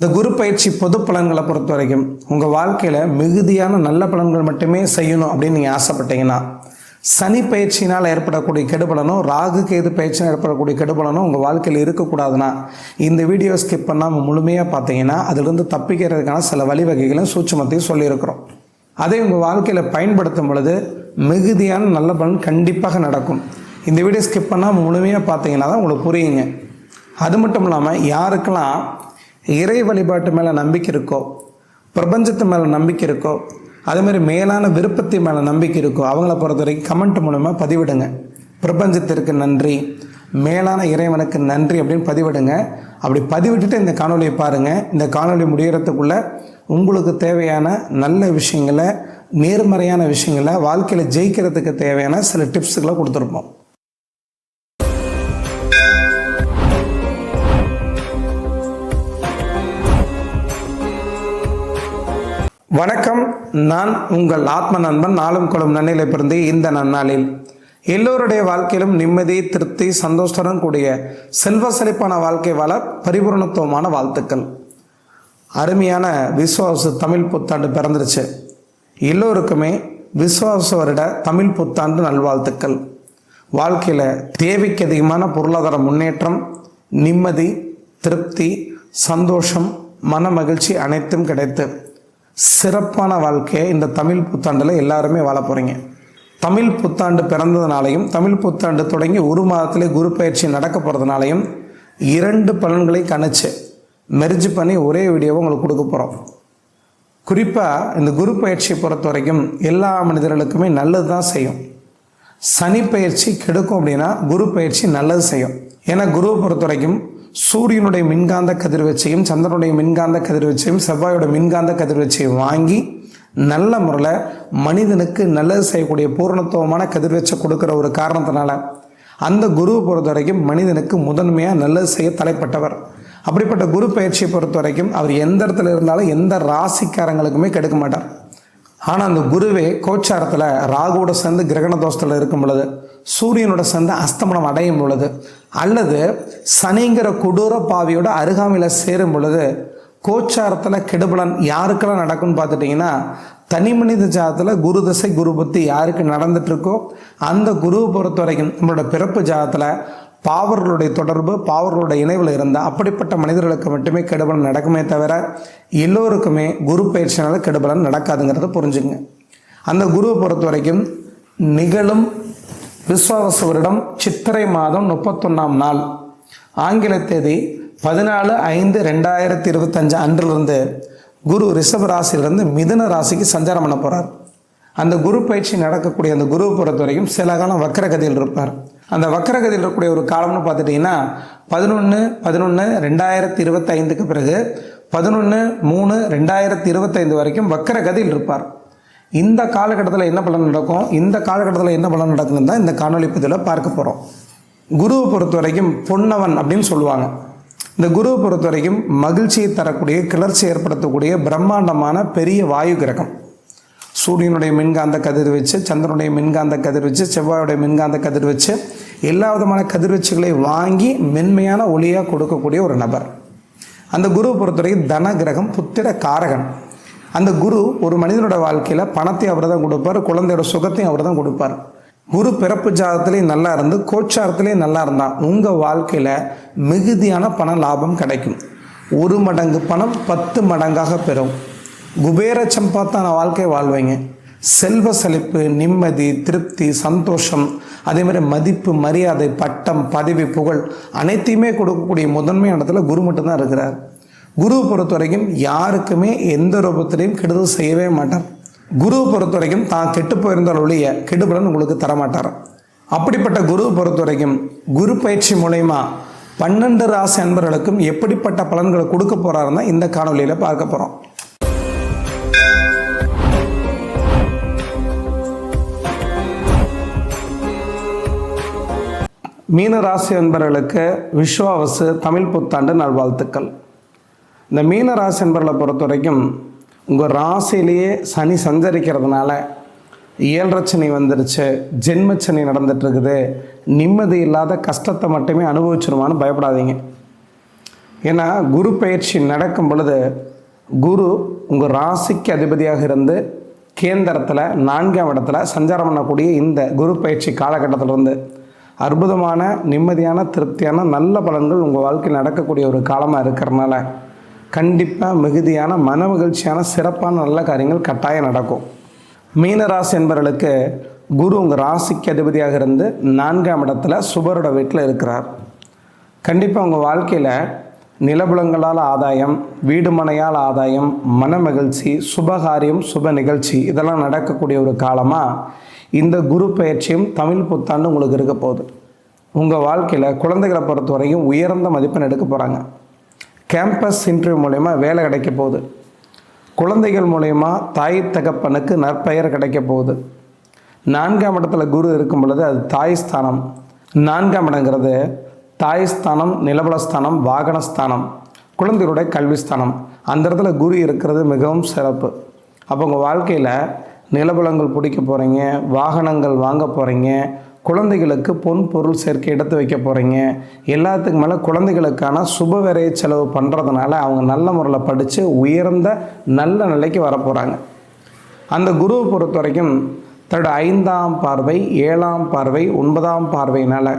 இந்த குரு பயிற்சி பொது பலன்களை பொறுத்த வரைக்கும் உங்கள் வாழ்க்கையில் மிகுதியான நல்ல பலன்கள் மட்டுமே செய்யணும் அப்படின்னு நீங்கள் ஆசைப்பட்டீங்கன்னா சனி பயிற்சியினால் ஏற்படக்கூடிய கெடுபலனும் ராகு கேது பயிற்சினால் ஏற்படக்கூடிய கெடுபலனும் உங்கள் வாழ்க்கையில் இருக்கக்கூடாதுன்னா இந்த வீடியோ ஸ்கிப் பண்ணாமல் முழுமையாக பார்த்தீங்கன்னா அதிலிருந்து தப்பிக்கிறதுக்கான சில வழிவகைகளும் சூட்சமத்தையும் சொல்லியிருக்கிறோம். அதை உங்கள் வாழ்க்கையில் பயன்படுத்தும் பொழுது மிகுதியான நல்ல பலன் கண்டிப்பாக நடக்கும். இந்த வீடியோ ஸ்கிப் பண்ணால் முழுமையாக பார்த்தீங்கன்னா தான் உங்களுக்கு புரியுங்க. அது மட்டும் இல்லாமல் யாருக்கெல்லாம் இறை வழிபாட்டு மேலே நம்பிக்கை இருக்கோ பிரபஞ்சத்து மேலே நம்பிக்கை இருக்கோ அதேமாதிரி மேலான விருப்பத்தை மேலே நம்பிக்கை இருக்கோ அவங்கள பொறுத்த வரைக்கும் கமெண்ட் மூலமாக பதிவிடுங்க. பிரபஞ்சத்திற்கு நன்றி. மேலான இறைவனுக்கு நன்றி அப்படின்னு பதிவிடுங்க. அப்படி பதிவிட்டுட்டு இந்த காணொலியை பாருங்கள் இந்த காணொலி முடிகிறதுக்குள்ளே உங்களுக்கு தேவையான நல்ல விஷயங்களை நேர்மறையான விஷயங்களை வாழ்க்கையில் ஜெயிக்கிறதுக்கு தேவையான சில டிப்ஸுகளை கொடுத்துருப்போம். வணக்கம் நான் உங்கள் ஆத்ம நண்பன் நாளும் குளம் நன்னிலை பிறந்து இந்த நன்னாளில். எல்லோருடைய வாழ்க்கையிலும் நிம்மதி திருப்தி சந்தோஷத்துடன் கூடிய செல்வ செழிப்பான வாழ்க்கை வாழ பரிபூர்ணத்துவமான வாழ்த்துக்கள். அருமையான விஸ்வாச தமிழ் புத்தாண்டு பிறந்துருச்சு. எல்லோருக்குமே விஸ்வாச வருட தமிழ் புத்தாண்டு நல்வாழ்த்துக்கள். வாழ்க்கையில் தேவைக்கு அதிகமான பொருளாதார முன்னேற்றம் நிம்மதி திருப்தி சந்தோஷம் மன மகிழ்ச்சி அனைத்தும் கிடைத்து சிறப்பான வாழ்க்கையை இந்த தமிழ் புத்தாண்டில் எல்லாருமே வாழ போகிறீங்க தமிழ் புத்தாண்டு பிறந்ததுனாலையும் தமிழ் புத்தாண்டு தொடங்கி ஒரு மாதத்திலே குரு பயிற்சி நடக்க போகிறதுனாலையும் இரண்டு பலன்களை கணிச்சு மெர்ஜ் பண்ணி ஒரே வீடியோவை உங்களுக்கு கொடுக்க போகிறோம் குறிப்பாக இந்த குரு பயிற்சியை பொறுத்த வரைக்கும் எல்லா மனிதர்களுக்குமே நல்லது தான் செய்யும். சனி பயிற்சி கெடுக்கும் அப்படின்னா குரு பயிற்சி நல்லது செய்யும். ஏன்னா குருவை பொறுத்த வரைக்கும் சூரியனுடைய மின்காந்த கதிர்வீச்சையும் சந்திரனுடைய மின்காந்த கதிர்வீச்சையும் செவ்வாயோட மின்காந்த கதிர்வீச்சையும் வாங்கி நல்ல முறையில் மனிதனுக்கு நல்லது செய்யக்கூடிய பூரணத்துவமான கதிர்வீச்சை கொடுக்குற ஒரு காரணத்தினால அந்த குருவை பொறுத்த வரைக்கும் மனிதனுக்கு முதன்மையாக நல்லது செய்ய தலைப்பட்டவர். அப்படிப்பட்ட குரு பயிற்சியை பொறுத்த வரைக்கும் அவர் எந்த இடத்துல இருந்தாலும் எந்த ராசிக்காரங்களுக்குமே கெடுக்க மாட்டார். ஆனால் அந்த குருவே கோச்சாரத்தில் ராகுவோட சேர்ந்து கிரகண தோஷத்தில் இருக்கும் பொழுது சூரியனோட சேர்ந்து அஸ்தமனம் அடையும் பொழுது அல்லது சனிங்கிற கொடூர பாவியோட அருகாமையில் சேரும் பொழுது கோச்சாரத்தில் கெடுபலன் யாருக்கெல்லாம் நடக்கும்னு பார்த்துட்டிங்கன்னா தனி மனித ஜாதத்தில் குரு தசை குரு புத்தி யாருக்கு நடந்துட்டுருக்கோ அந்த குருவை பொறுத்த வரைக்கும் நம்மளோட பிறப்பு ஜாதத்தில் பாவர்களுடைய தொடர்பு பாவர்களுடைய இணைவில் இருந்தால் அப்படிப்பட்ட மனிதர்களுக்கு மட்டுமே கெடுபலன் நடக்குமே தவிர எல்லோருக்குமே குரு பயிற்சினால கெடுபலன் நடக்காதுங்கிறத புரிஞ்சுங்க அந்த குருவை பொறுத்த வரைக்கும் நிகழும் விஸ்வாவச வருடம் சித்திரை மாதம் முப்பத்தொன்னாம் நாள். ஆங்கில தேதி பதினாலு ஐந்து ரெண்டாயிரத்தி இருபத்தஞ்சு அன்றிலிருந்து குரு ரிஷப ராசியிலிருந்து மிதுன ராசிக்கு சஞ்சாரம் பண்ண போகிறார் அந்த குரு பயிற்சி நடக்கக்கூடிய அந்த குரு பொறுத்த வரைக்கும் சில காலம் வக்கரகதியில் இருப்பார். அந்த வக்கரகதியில் இருக்கக்கூடிய ஒரு காலம்னு பார்த்துட்டிங்கன்னா பதினொன்று பதினொன்று ரெண்டாயிரத்தி இருபத்தைந்துக்கு பிறகு பதினொன்று மூணு ரெண்டாயிரத்தி இருபத்தைந்து வரைக்கும் வக்கரகதியில் இருப்பார். இந்த காலகட்டத்தில் என்ன பலன் நடக்கும்? இந்த காலகட்டத்தில் என்ன பலன் நடக்குதுன்னு தான் இந்த காணொலி பதிவில் பார்க்க போகிறோம் குருவை பொறுத்த வரைக்கும் பொன்னவன் அப்படின்னு சொல்லுவாங்க. இந்த குருவை பொறுத்த வரைக்கும் மகிழ்ச்சியை தரக்கூடிய கிளர்ச்சி ஏற்படுத்தக்கூடிய பிரம்மாண்டமான பெரிய வாயு கிரகம். சூரியனுடைய மின்காந்த கதிர் வச்சு சந்திரனுடைய மின்காந்த கதிர் வச்சு செவ்வாயுடைய மின்காந்த கதிர் வச்சு எல்லா விதமான கதிர்வீச்சுகளை வாங்கி மென்மையான ஒளியாக கொடுக்கக்கூடிய ஒரு நபர். அந்த குருவை பொறுத்தவரைக்கும் தன கிரகம் புத்திர காரகன். அந்த குரு ஒரு மனிதனோட வாழ்க்கையில் பணத்தையும் அவர் தான் கொடுப்பார் குழந்தையோட சுகத்தையும் அவர் தான் கொடுப்பார். குரு பிறப்பு ஜாதத்துலேயும் நல்லா இருந்து கோச்சாரத்துலேயும் நல்லா இருந்தால் உங்கள் வாழ்க்கையில் மிகுதியான பண லாபம் கிடைக்கும். ஒரு மடங்கு பணம் பத்து மடங்காக பெறும். குபேர சம்பாத்தான வாழ்க்கையை வாழ்வீங்க. செல்வ செழிப்பு நிம்மதி திருப்தி சந்தோஷம் அதே மாதிரி மதிப்பு மரியாதை பட்டம் பதவி புகழ் அனைத்தையுமே கொடுக்கக்கூடிய முதன்மை இடத்துல குரு மட்டும்தான் இருக்கிறார். குரு பொறுத்த வரைக்கும் யாருக்குமே எந்த ரூபத்திலையும் கெடுதல் செய்யவே மாட்டார். குரு பொறுத்த வரைக்கும் தான் கெட்டு போயிருந்தால் ஒழிய கெடுபலன் உங்களுக்கு தரமாட்டார். அப்படிப்பட்ட குரு பொறுத்த வரைக்கும் குரு பயிற்சி மூலயமா பன்னெண்டு ராசி அன்பர்களுக்கும் எப்படிப்பட்ட பலன்களை கொடுக்க போகிறாருன்னா இந்த காணொலியில் பார்க்க போகிறோம் மீன ராசி அன்பர்களுக்கு விஸ்வாவசு தமிழ் புத்தாண்டு நல்வாழ்த்துக்கள். இந்த மீன ராசி என்பர்களை பொறுத்த வரைக்கும் உங்கள் ராசியிலேயே சனி சஞ்சரிக்கிறதுனால ஏழரச்சனை வந்துருச்சு ஜென்மச்சனி நடந்துட்டுருக்குது நிம்மதி இல்லாத கஷ்டத்தை மட்டுமே அனுபவிச்சிருமான்னு பயப்படாதீங்க. ஏன்னா குரு பயிற்சி நடக்கும் பொழுது குரு உங்கள் ராசிக்கு அதிபதியாக இருந்து கேந்திரத்தில் நான்காம் இடத்துல சஞ்சாரம் பண்ணக்கூடிய இந்த குரு பயிற்சி காலகட்டத்திலிருந்து அற்புதமான நிம்மதியான திருப்தியான நல்ல பலன்கள் உங்கள் வாழ்க்கையில் நடக்கக்கூடிய ஒரு காலமாக இருக்கிறனால கண்டிப்பாக மிகுதியான மன மகிழ்ச்சியான சிறப்பான நல்ல காரியங்கள் கட்டாயம் நடக்கும். மீனராசி என்பவர்களுக்கு குரு உங்கள் ராசிக்கு அதிபதியாக இருந்து நான்காம் இடத்துல சுபரோட வீட்டில் இருக்கிறார். கண்டிப்பாக உங்கள் வாழ்க்கையில் நிலபுலங்களால் ஆதாயம் வீடு மனையால் ஆதாயம் மன மகிழ்ச்சி சுபகாரியம் சுப நிகழ்ச்சி இதெல்லாம் நடக்கக்கூடிய ஒரு காலமாக இந்த குரு பயிற்சியும் தமிழ் புத்தாண்டு உங்களுக்கு இருக்க போகுது. உங்கள் வாழ்க்கையில் குழந்தைகளை பொறுத்த வரைக்கும் உயர்ந்த மதிப்பெண் எடுக்க போகிறாங்க கேம்பஸ் இன்டர்வியூ மூலயமா வேலை கிடைக்க போகுது. குழந்தைகள் மூலயமா தாய் தகப்பனுக்கு நற்பெயர் கிடைக்க போகுது. நான்காம் இடத்துல குரு இருக்கும் பொழுது அது தாய் ஸ்தானம். நான்காம் இடங்கிறது தாய் ஸ்தானம் நிலபலஸ்தானம் வாகனஸ்தானம் குழந்தைகளுடைய கல்வி ஸ்தானம். அந்த இடத்துல குரு இருக்கிறது மிகவும் சிறப்பு. அப்போ உங்கள் வாழ்க்கையில் நிலபலங்கள் பிடிக்க போகிறீங்க வாகனங்கள் வாங்க போகிறீங்க குழந்தைகளுக்கு பொன் பொருள் சேர்க்கை எடுத்து வைக்க போகிறீங்க எல்லாத்துக்கு மேலே குழந்தைகளுக்கான சுப விரைய செலவு பண்ணுறதுனால அவங்க நல்ல முறையில் படித்து உயர்ந்த நல்ல நிலைக்கு வரப்போகிறாங்க அந்த குருவை பொறுத்த வரைக்கும் தன்னோட ஐந்தாம் பார்வை ஏழாம் பார்வை ஒன்பதாம் பார்வையினால்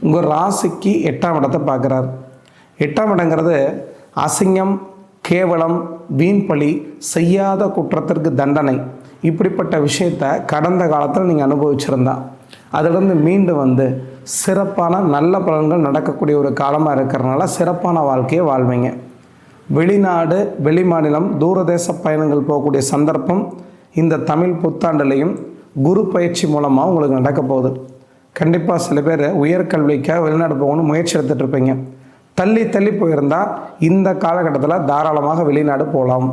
உங்கள் ராசிக்கு எட்டாம் இடத்தை பார்க்குறாரு. எட்டாம் இடங்கிறது அசிங்கம் கேவலம் வீண்பழி செய்யாத குற்றத்திற்கு தண்டனை. இப்படிப்பட்ட விஷயத்தை கடந்த காலத்தில் நீங்கள் அனுபவிச்சிருந்தான் அதிலிருந்து மீண்டு வந்து சிறப்பான நல்ல பலன்கள் நடக்கக்கூடிய ஒரு காலமாக இருக்கிறனால சிறப்பான வாழ்க்கையை வாழ்வீங்க. வெளிநாடு வெளிமாநிலம் தூரதேச பயணங்கள் போகக்கூடிய சந்தர்ப்பம் இந்த தமிழ் புத்தாண்டுலேயும் குரு பயிற்சி மூலமாக உங்களுக்கு நடக்க போகுது. கண்டிப்பாக சில பேர் உயர்கல்விக்காக வெளிநாடு போகணும்னு முயற்சி எடுத்துகிட்டு இருப்பீங்க. தள்ளி தள்ளி போயிருந்தால் இந்த காலகட்டத்தில் தாராளமாக வெளிநாடு போகலாம்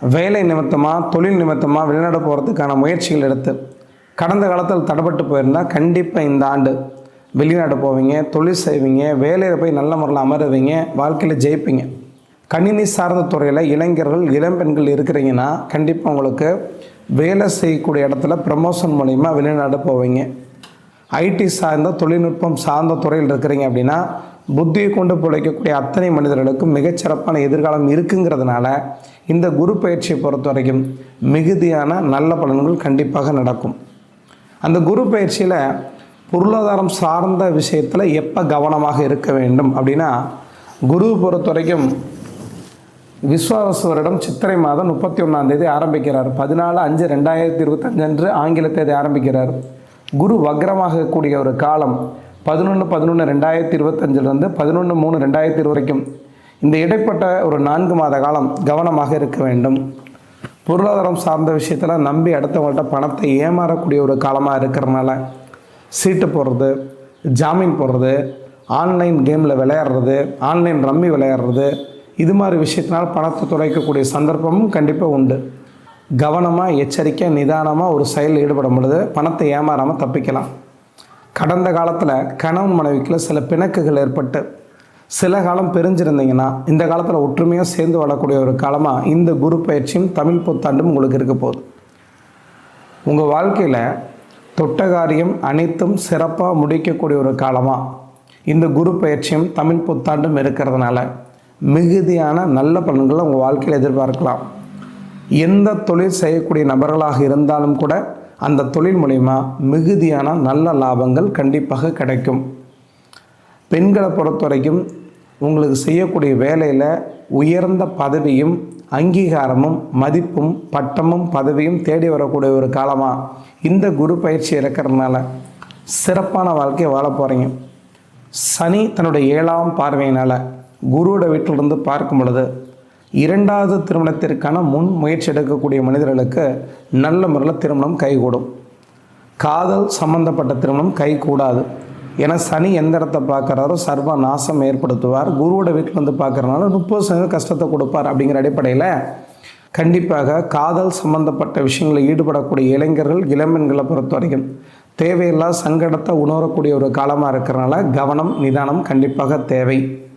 வேலை நிமித்தமாக தொழில் நிமித்தமாக வெளிநாடு போகிறதுக்கான முயற்சிகள் எடுத்து கடந்த காலத்தில் தடைப்பட்டு போயிருந்தால் கண்டிப்பாக இந்த ஆண்டு வெளிநாடு போவீங்க தொழில் செய்வீங்க வேலையில் போய் நல்ல முறையில் அமருவீங்க வாழ்க்கையில் ஜெயிப்பீங்க. கணினி சார்ந்த துறையில் இளைஞர்கள் இளம்பெண்கள் இருக்கிறீங்கன்னா கண்டிப்பாக உங்களுக்கு வேலை செய்யக்கூடிய இடத்துல ப்ரமோஷன் மூலிமா வெளிநாடு போவீங்க. ஐடி சார்ந்த தொழில்நுட்பம் சார்ந்த துறையில் இருக்கிறீங்க அப்படின்னா புத்தியை கொண்டு பிழைக்கக்கூடிய அத்தனை மனிதர்களுக்கும் மிகச்சிறப்பான எதிர்காலம் இருக்குங்கிறதுனால இந்த குரு பயிற்சியை பொறுத்த வரைக்கும் மிகுதியான நல்ல பலன்கள் கண்டிப்பாக நடக்கும். அந்த குரு பயிற்சியில் பொருளாதாரம் சார்ந்த விஷயத்தில் எப்போ கவனமாக இருக்க வேண்டும் அப்படின்னா குரு பொறுத்த வரைக்கும் சித்திரை மாதம் முப்பத்தி ஒன்றாம் தேதி ஆரம்பிக்கிறார். பதினாலு அஞ்சு ரெண்டாயிரத்தி இருபத்தஞ்சு அன்று ஆங்கில தேதி ஆரம்பிக்கிறார். குரு வக்ரமாக கூடிய ஒரு காலம் பதினொன்று பதினொன்று ரெண்டாயிரத்தி இருபத்தஞ்சிலிருந்து பதினொன்று மூணு ரெண்டாயிரத்தி இரு வரைக்கும். இந்த இடைப்பட்ட ஒரு நான்கு மாத காலம் கவனமாக இருக்க வேண்டும். பொருளாதாரம் சார்ந்த விஷயத்தில் நம்பி அடுத்தவங்கள்ட்ட பணத்தை ஏமாறக்கூடிய ஒரு காலமாக இருக்கிறனால சீட்டு போடுறது ஜாமீன் போடுறது ஆன்லைன் கேமில் விளையாடுறது ஆன்லைன் ரம்மி விளையாடுறது இது மாதிரி விஷயத்தினால் பணத்தை துடைக்கக்கூடிய சந்தர்ப்பமும் கண்டிப்பாக உண்டு. கவனமாக எச்சரிக்கை நிதானமாக ஒரு செயலில் ஈடுபடும் பொழுது பணத்தை ஏமாறாமல் தப்பிக்கலாம். கடந்த காலத்தில் கணவன் மனைவிக்குள்ள சில பிணக்குகள் ஏற்பட்டு சில காலம் பிரிஞ்சிருந்தீங்கன்னா இந்த காலத்தில் ஒற்றுமையாக சேர்ந்து வரக்கூடிய ஒரு காலமாக இந்த குரு பயிற்சியும் தமிழ் புத்தாண்டும் உங்களுக்கு இருக்க போகுது. உங்கள் வாழ்க்கையில் தொட்டகாரியம் அனைத்தும் சிறப்பாக முடிக்கக்கூடிய ஒரு காலமாக இந்த குரு பயிற்சியும் தமிழ் புத்தாண்டும் இருக்கிறதுனால மிகுதியான நல்ல பலன்களை உங்கள் வாழ்க்கையில் எதிர்பார்க்கலாம். எந்த தொழில் செய்யக்கூடிய நபர்களாக இருந்தாலும் கூட அந்த தொழில் மூலிமா மிகுதியான நல்ல லாபங்கள் கண்டிப்பாக கிடைக்கும். பெண்களை பொறுத்த வரைக்கும் உங்களுக்கு செய்யக்கூடிய வேலையில் உயர்ந்த பதவியும் அங்கீகாரமும் மதிப்பும் பட்டமும் பதவியும் தேடி வரக்கூடிய ஒரு காலமாக இந்த குரு பயிற்சி இருக்கிறதுனால சிறப்பான வாழ்க்கையை வாழ போகிறீங்க சனி தன்னுடைய ஏழாம் பார்வையினால் குருவோட வீட்டிலிருந்து பார்க்கும் பொழுது இரண்டாவது திருமணத்திற்கான முன் முயற்சி எடுக்கக்கூடிய மனிதர்களுக்கு நல்ல முறையில் திருமணம் கைகூடும். காதல் சம்பந்தப்பட்ட திருமணம் கைகூடாது. ஏன்னா சனி எந்த இடத்த பார்க்குறாரோ சர்வ நாசம் ஏற்படுத்துவார். குருவோட வீட்டில் வந்து பார்க்குறனால முப்பது சதவீதம் கஷ்டத்தை கொடுப்பார் அப்படிங்கிற அடிப்படையில் கண்டிப்பாக காதல் சம்பந்தப்பட்ட விஷயங்களில் ஈடுபடக்கூடிய இளைஞர்கள் இளம்பெண்களை பொறுத்த வரைக்கும் தேவையில்லா சங்கடத்தை உணரக்கூடிய ஒரு காலமாக இருக்கிறனால கவனம் நிதானம் கண்டிப்பாக தேவை.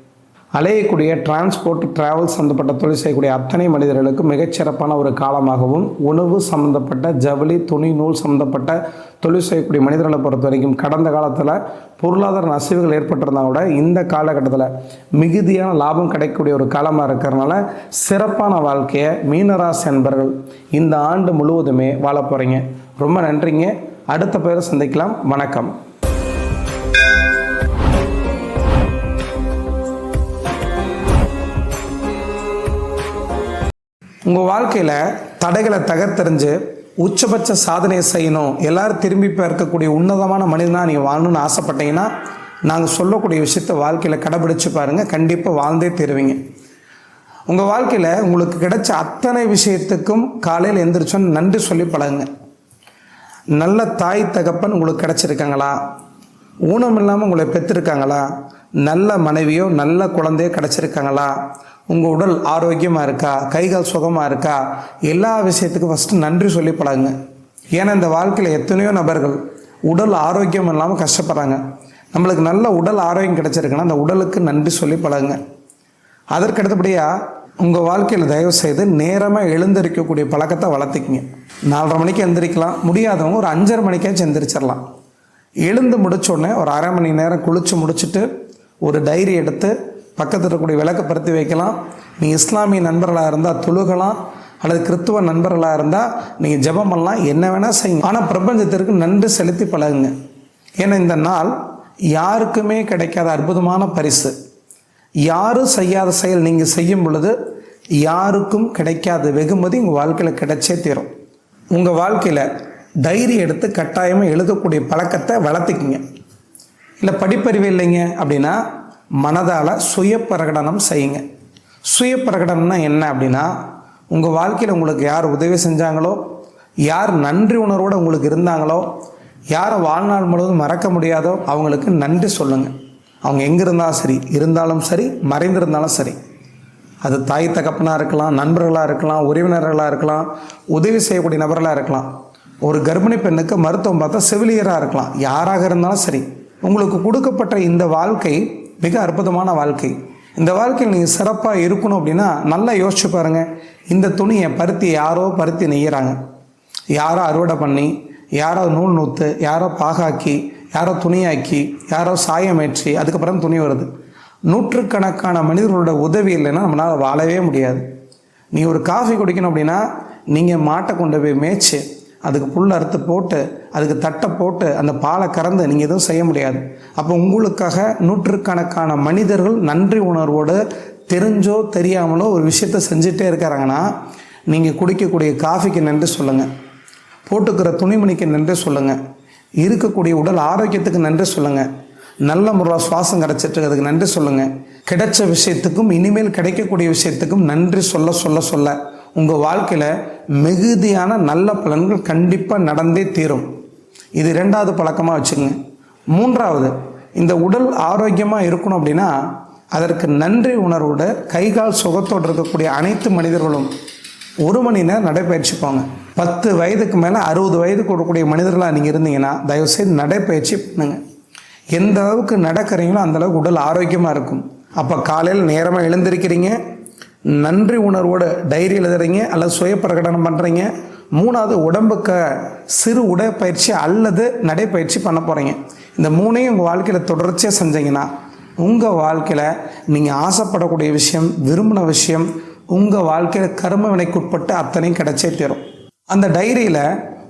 அலையக்கூடிய டிரான்ஸ்போர்ட் டிராவல் சம்மந்தப்பட்ட தொழில் செய்யக்கூடிய அத்தனை மனிதர்களுக்கும் மிகச்சிறப்பான ஒரு காலமாகவும் உணவு சம்மந்தப்பட்ட ஜவுளி துணி நூல் சம்மந்தப்பட்ட தொழில் செய்யக்கூடிய மனிதர்களை பொறுத்த வரைக்கும் கடந்த காலத்தில் பொருளாதார நசிவுகள் ஏற்பட்டிருந்தால் கூட இந்த காலகட்டத்தில் மிகுதியான லாபம் கிடைக்கக்கூடிய ஒரு காலமாக இருக்கிறதுனால சிறப்பான வாழ்க்கையை மீனராசி என்பர்கள் இந்த ஆண்டு முழுவதுமே வாழ போகிறீங்க ரொம்ப நன்றிங்க. அடுத்த பேரை சந்திக்கலாம். வணக்கம். உங்கள் வாழ்க்கையில் தடைகளை தகர்த்தெறிஞ்சு உச்சபட்ச சாதனையை செய்யணும் எல்லாரும் திரும்பி பார்க்கக்கூடிய உன்னதமான மனிதனாக நீங்கள் வாழணும்னு ஆசைப்பட்டீங்கன்னா நாங்கள் சொல்லக்கூடிய விஷயத்தை வாழ்க்கையில் கடைபிடிச்சு பாருங்கள் கண்டிப்பாக வாழ்ந்தே தருவீங்க. உங்கள் வாழ்க்கையில் உங்களுக்கு கிடைச்ச அத்தனை விஷயத்துக்கும் காலையில் எந்திரிச்சோன்னு நன்றி சொல்லி பழகுங்க. நல்ல தாய் தகப்பன் உங்களுக்கு கிடச்சிருக்காங்களா? ஊனம் இல்லாமல் உங்களை பெற்றிருக்காங்களா நல்ல மனைவியோ நல்ல குழந்தையோ கிடச்சிருக்காங்களா? உங்கள் உடல் ஆரோக்கியமாக இருக்கா? கைகால் சுகமாக இருக்கா? எல்லா விஷயத்துக்கும் ஃபஸ்ட்டு நன்றி சொல்லி பழகுங்க. ஏன்னா இந்த வாழ்க்கையில் எத்தனையோ நபர்கள் உடல் ஆரோக்கியம் இல்லாமல் கஷ்டப்படுறாங்க. நம்மளுக்கு நல்ல உடல் ஆரோக்கியம் கிடச்சிருக்குன்னா அந்த உடலுக்கு நன்றி சொல்லி பழகுங்க. அதற்கு அடுத்தபடியாக உங்கள் வாழ்க்கையில் தயவு செய்து நேரமாக எழுந்திருக்கக்கூடிய பழக்கத்தை வளர்த்துக்கிங்க. நாலரை மணிக்கு எந்திரிக்கலாம். முடியாதவங்க ஒரு அஞ்சரை மணிக்காச்சும் எந்திரிச்சிடலாம். எழுந்து முடிச்ச உடனே ஒரு அரை மணி நேரம் குளித்து முடிச்சுட்டு ஒரு டைரி எடுத்து பக்கத்தில் இருக்கக்கூடிய விளக்கை பருத்தி வைக்கலாம். நீங்கள் இஸ்லாமிய நண்பர்களாக இருந்தால் தொழுகலாம். அல்லது கிறித்துவ நண்பர்களாக இருந்தால் நீங்கள் ஜெபம் பண்ணலாம். என்ன வேணால் செய்யுங்க. ஆனால் பிரபஞ்சத்திற்கு நன்றி செலுத்தி பழகுங்க. ஏன்னா இந்த நாள் யாருக்குமே கிடைக்காத அற்புதமான பரிசு. யாரும் செய்யாத செயல் நீங்கள் செய்யும் பொழுது யாருக்கும் கிடைக்காத. வெகுமதி உங்கள் வாழ்க்கையில் கிடைச்சே தீரும். உங்கள் வாழ்க்கையில் டைரி எடுத்து கட்டாயமாக எழுதக்கூடிய பழக்கத்தை வளர்த்துக்கிங்க. இல்லை படிப்பறிவு இல்லைங்க அப்படின்னா மனதால் சுய பிரகடனம் செய்யுங்க. சுய பிரகடனம்னா என்ன அப்படின்னா உங்கள் வாழ்க்கையில் உங்களுக்கு யார் உதவி செஞ்சாங்களோ யார் நன்றி உணர்வோடு உங்களுக்கு இருந்தாங்களோ யாரை வாழ்நாள் முழுவதும் மறக்க முடியாதோ அவங்களுக்கு நன்றி சொல்லுங்கள் அவங்க எங்கே இருந்தாலும் சரி இருந்தாலும் சரி மறைந்திருந்தாலும் சரி. அது தாய் தகப்பனாக இருக்கலாம் நண்பர்களாக இருக்கலாம் உறவினர்களாக இருக்கலாம் உதவி செய்யக்கூடிய நபர்களாக இருக்கலாம். ஒரு கர்ப்பிணி பெண்ணுக்கு மருத்துவம் பார்த்தா செவிலியராக இருக்கலாம். யாராக இருந்தாலும் சரி உங்களுக்கு கொடுக்கப்பட்ட இந்த வாழ்க்கை மிக அற்புதமான வாழ்க்கை. இந்த வாழ்க்கையில் நீங்கள் சிறப்பாக இருக்கணும் அப்படின்னா நல்லா யோசிச்சு பாருங்கள் இந்த துணியை பருத்தி யாரோ பருத்தி நெய்கிறாங்க யாரோ அறுவடை பண்ணி யாரோ நூல் நூற்று யாரோ பாகாக்கி யாரோ துணியாக்கி யாரோ சாயமேற்றி அதுக்கப்புறம் துணி வருது. நூற்றுக்கணக்கான மனிதர்களோட உதவி இல்லைன்னா நம்மளால் வாழவே முடியாது. நீ ஒரு காஃபி குடிக்கணும் அப்படின்னா நீங்கள் மாட்டை கொண்டு போய் மேய்ச்சி அதுக்கு புல் அறுத்து போட்டு அதுக்கு தட்டை போட்டு அந்த பாலை கறந்து நீங்கள் எதுவும் செய்ய முடியாது. அப்போ உங்களுக்காக நூற்றுக்கணக்கான மனிதர்கள் நன்றி உணர்வோடு தெரிஞ்சோ தெரியாமலோ ஒரு விஷயத்த செஞ்சுட்டே இருக்கிறாங்கன்னா நீங்கள் குடிக்கக்கூடிய காஃபிக்கு நன்றி சொல்லுங்கள் போட்டுக்கிற துணிமணிக்கு நன்றி சொல்லுங்கள் இருக்கக்கூடிய உடல் ஆரோக்கியத்துக்கு நன்றி சொல்லுங்கள் நல்ல முறையில் சுவாசம் கிடச்சிட்டு அதுக்கு நன்றி சொல்லுங்கள் கிடைச்ச விஷயத்துக்கும் இனிமேல் கிடைக்கக்கூடிய விஷயத்துக்கும் நன்றி சொல்ல சொல்ல சொல்ல. உங்கள் வாழ்க்கையில் மிகுதியான நல்ல பலன்கள் கண்டிப்பாக நடந்தே தீரும். இது ரெண்டாவது பழக்கமாக வச்சுக்கோங்க. மூன்றாவது இந்த உடல் ஆரோக்கியமாக இருக்கணும் அப்படின்னா அதற்கு நன்றி உணர்வோட கைகால் சுகத்தோடு இருக்கக்கூடிய அனைத்து மனிதர்களும் ஒரு மணி நேரம் நடைப்பயிற்சி போங்க பத்து வயதுக்கு மேலே அறுபது வயதுக்கு கொடுக்கக்கூடிய மனிதர்களாக நீங்கள் இருந்தீங்கன்னா தயவுசெய்து நடைப்பயிற்சி பண்ணுங்க. எந்த அளவுக்கு நடக்கிறீங்களோ அந்தளவுக்கு உடல் ஆரோக்கியமாக இருக்கும். அப்போ காலையில் நேரமாக எழுந்திருக்கிறீங்க நன்றி உணர்வோடு டைரி எழுதுறீங்க அல்லது சுய பிரகடனம் பண்ணுறீங்க மூணாவது உடம்புக்கு சிறு உடற்பயிற்சி அல்லது நடைப்பயிற்சி பண்ண போகிறீங்க இந்த மூணையும் உங்கள் வாழ்க்கையில் தொடர்ச்சியாக செஞ்சீங்கன்னா உங்கள் வாழ்க்கையில் நீங்கள் ஆசைப்படக்கூடிய விஷயம் விரும்பின விஷயம் உங்கள் வாழ்க்கையில் கரும வினைக்குட்பட்டு அத்தனையும் கிடைச்சே தரும். அந்த டைரியில்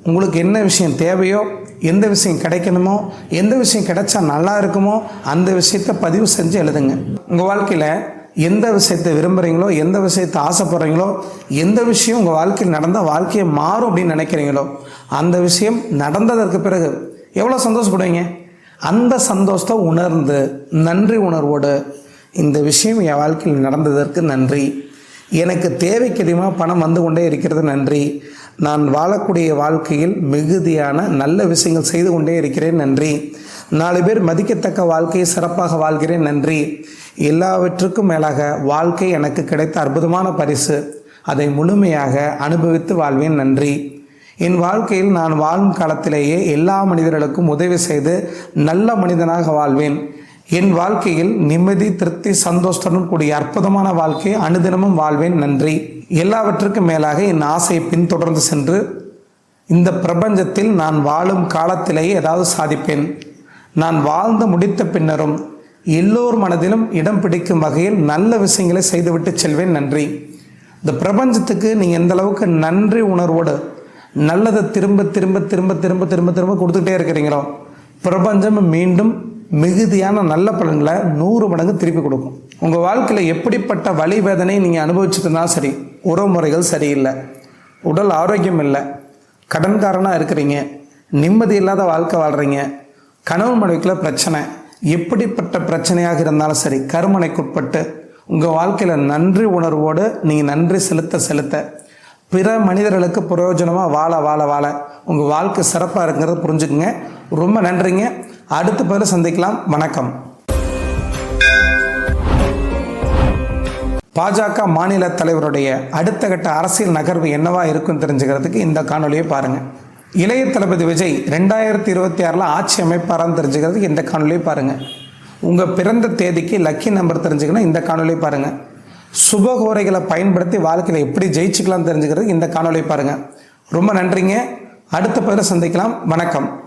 உங்களுக்கு என்ன விஷயம் தேவையோ எந்த விஷயம் கிடைக்கணுமோ எந்த விஷயம் கிடைச்சா நல்லா இருக்குமோ அந்த விஷயத்தை பதிவு செஞ்சு எழுதுங்க. உங்கள் வாழ்க்கையில் எந்த விஷயத்தை விரும்புகிறீங்களோ எந்த விஷயத்தை ஆசைப்படுறீங்களோ எந்த விஷயம் உங்கள் வாழ்க்கையில் நடந்தால் வாழ்க்கையை மாறும் அப்படின்னு நினைக்கிறீங்களோ அந்த விஷயம் நடந்ததற்கு பிறகு எவ்வளோ சந்தோஷப்படுவீங்க? அந்த சந்தோஷத்தை உணர்ந்து நன்றி உணர்வோடு இந்த விஷயம் என் வாழ்க்கையில் நடந்ததற்கு நன்றி. எனக்கு தேவைக்கு அதிகமாக பணம் வந்து கொண்டே இருக்கிறது நன்றி. நான் வாழக்கூடிய வாழ்க்கையில் மிகுதியான நல்ல விஷயங்கள் செய்து கொண்டே இருக்கிறேன் நன்றி. நாலு பேர் மதிக்கத்தக்க வாழ்க்கையை சிறப்பாக வாழ்கிறேன் நன்றி. எல்லாவற்றுக்கும் மேலாக வாழ்க்கை எனக்கு கிடைத்த அற்புதமான பரிசு. அதை முழுமையாக அனுபவித்து வாழ்வேன் நன்றி. என் வாழ்க்கையில் நான் வாழும் காலத்திலேயே எல்லா மனிதர்களுக்கும் உதவி செய்து நல்ல மனிதனாக வாழ்வேன். என் வாழ்க்கையில் நிம்மதி திருப்தி சந்தோஷத்துடன் கூடிய அற்புதமான வாழ்க்கையை அனுதினமும் வாழ்வேன் நன்றி. எல்லாவற்றுக்கும் மேலாக என் ஆசையை பின்தொடர்ந்து சென்று இந்த பிரபஞ்சத்தில் நான் வாழும் காலத்திலேயே ஏதாவது சாதிப்பேன். நான் வாழ்ந்து முடித்த பின்னரும் எல்லோர் மனதிலும் இடம் பிடிக்கும் வகையில் நல்ல விஷயங்களை செய்துவிட்டு செல்வேன் நன்றி. இந்த பிரபஞ்சத்துக்கு நீங்கள் எந்த அளவுக்கு நன்றி உணர்வோடு நல்லதை திரும்ப திரும்ப திரும்ப திரும்ப திரும்ப திரும்ப கொடுத்துட்டே இருக்கிறீங்களோ பிரபஞ்சம் மீண்டும் மிகுதியான நல்ல பலன்களை நூறு மடங்கு திருப்பி கொடுக்கும். உங்கள் வாழ்க்கையில் எப்படிப்பட்ட வலி வேதனை நீங்கள் அனுபவிச்சுட்டு சரி சரி உறவுமுறைகள் சரியில்லை உடல் ஆரோக்கியம் இல்லை கடன்காரனாக இருக்கிறீங்க நிம்மதி இல்லாத வாழ்க்கை வாழ்கிறீங்க கணவன் மனைவிக்குள்ள பிரச்சனை. எப்படிப்பட்ட பிரச்சனையாக இருந்தாலும் சரி கருமனைக்குட்பட்டு உங்கள் வாழ்க்கையில் நன்றி உணர்வோடு நீங்கள் நன்றி செலுத்த செலுத்த பிற மனிதர்களுக்கு பிரயோஜனமாக வாழ வாழ வாழ. உங்கள் வாழ்க்கை சிறப்பாக இருக்கிறத புரிஞ்சுக்குங்க. ரொம்ப நன்றிங்க. அடுத்த பேர் சந்திக்கலாம். வணக்கம். பாஜக மாநில தலைவருடைய அடுத்த கட்ட அரசியல் நகர்வு என்னவா இருக்கும் தெரிஞ்சுக்கிறதுக்கு இந்த காணொலியை பாருங்கள் இளைய தளபதி விஜய் ரெண்டாயிரத்தி இருபத்தி ஆறில் ஆட்சி அமைப்பாரான்னு தெரிஞ்சுக்கிறதுக்கு இந்த காணொலியை பாருங்கள் உங்கள் பிறந்த தேதிக்கு லக்கி நம்பர் தெரிஞ்சுக்கணும் இந்த காணொலியை பாருங்கள் சுபகோரைகளை பயன்படுத்தி வாழ்க்கையில் எப்படி ஜெயிச்சுக்கலாம் தெரிஞ்சுக்கிறதுக்கு இந்த காணொலியை பாருங்கள் ரொம்ப நன்றிங்க. அடுத்த பதில் சந்திக்கலாம். வணக்கம்.